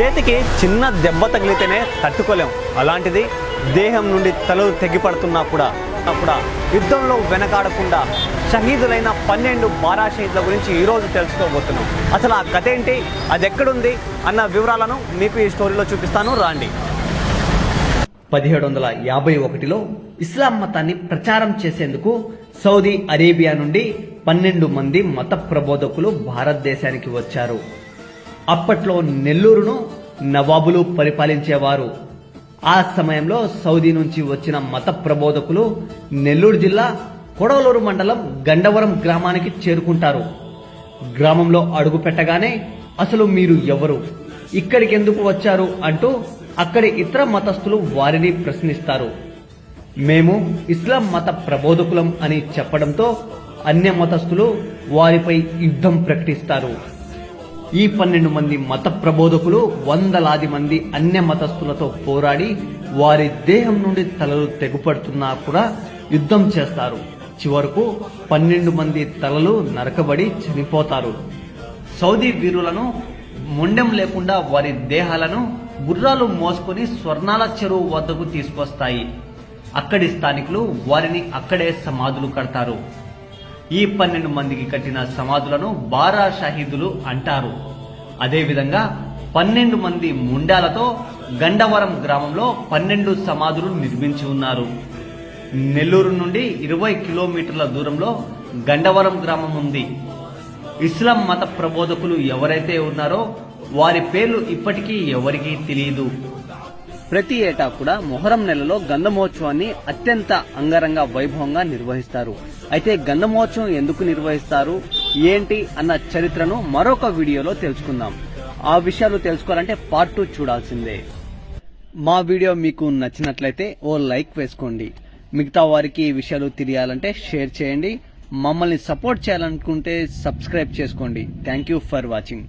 చేతికి చిన్న దెబ్బ తగిలితేనే తట్టుకోలేం. అలాంటిది దేహం నుండి తలలు తెగిపడుతున్నా కూడా. అప్పుడు యుద్ధంలో వెనకాడకుండా షహీదులైన పన్నెండు బారా షహీదుల గురించి ఈరోజు తెలుసుకోబోతున్నాం. అసలు ఆ కథ ఏంటి? అది ఎక్కడుంది? అన్న వివరాలను మీకు ఈ స్టోరీలో చూపిస్తాను. రాండి. పదిహేడు వందల యాభై ఒకటిలో ఇస్లాం మతాన్ని ప్రచారం చేసేందుకు సౌదీ అరేబియా నుండి పన్నెండు మంది మత ప్రబోధకులు భారతదేశానికి వచ్చారు. అప్పట్లో నెల్లూరును నవాబులు పరిపాలించేవారు. ఆ సమయంలో సౌదీ నుంచి వచ్చిన మత ప్రబోధకులు నెల్లూరు జిల్లా కొడవలూరు మండలం గండవరం గ్రామానికి చేరుకుంటారు. గ్రామంలో అడుగు పెట్టగానే అసలు మీరు ఎవరు? ఇక్కడికి ఎందుకు వచ్చారు అంటూ అక్కడి ఇతర మతస్థులు వారిని ప్రశ్నిస్తారు. మేము ఇస్లాం మత ప్రబోధకులం అని చెప్పడంతో అన్య మతస్థులు వారిపై యుద్ధం ప్రకటిస్తారు. ఈ పన్నెండు మంది మత ప్రబోధకులు వందలాది మంది అన్య మతస్థులతో పోరాడి వారి దేహం నుండి తలలు తెగుపడుతున్నా కూడా యుద్ధం చేస్తారు. చివరకు పన్నెండు మంది తలలు నరకబడి చనిపోతారు. సౌదీ వీరులను మొండెం లేకుండా వారి దేహాలను గుర్రాలు మోసుకొని స్వర్ణాల చెరువు వద్దకు తీసుకొస్తాయి. అక్కడి స్థానికులు వారిని అక్కడే సమాధులు కడతారు. ఈ పన్నెండు మందికి కట్టిన సమాధులను బారా షహీదులు అంటారు. అదేవిధంగా పన్నెండు మంది ముండాలతో గండవరం గ్రామంలో పన్నెండు సమాధులు నిర్మించి ఉన్నారు. నెల్లూరు నుండి ఇరవై కిలోమీటర్ల దూరంలో గండవరం గ్రామం ఉంది. ఇస్లాం మత ప్రబోధకులు ఎవరైతే ఉన్నారో వారి పేర్లు ఇప్పటికీ ఎవరికీ తెలియదు. ప్రతి ఏటా కూడా మొహరం నెలలో గంధమోత్సవాన్ని అత్యంత అంగరంగ వైభవంగా నిర్వహిస్తారు. అయితే గంధమోత్సవం ఎందుకు నిర్వహిస్తారు? ఏంటి అన్న చరిత్రను మరొక వీడియోలో తెలుసుకుందాం. ఆ విషయాలు తెలుసుకోవాలంటే పార్ట్ టూ చూడాల్సిందే. మా వీడియో మీకు నచ్చినట్లయితే ఓ లైక్ వేసుకోండి. మిగతా వారికి ఈ విషయాలు తెలియాలంటే షేర్ చేయండి. మమ్మల్ని సపోర్ట్ చేయాలనుకుంటే సబ్స్క్రైబ్ చేసుకోండి. Thank you for watching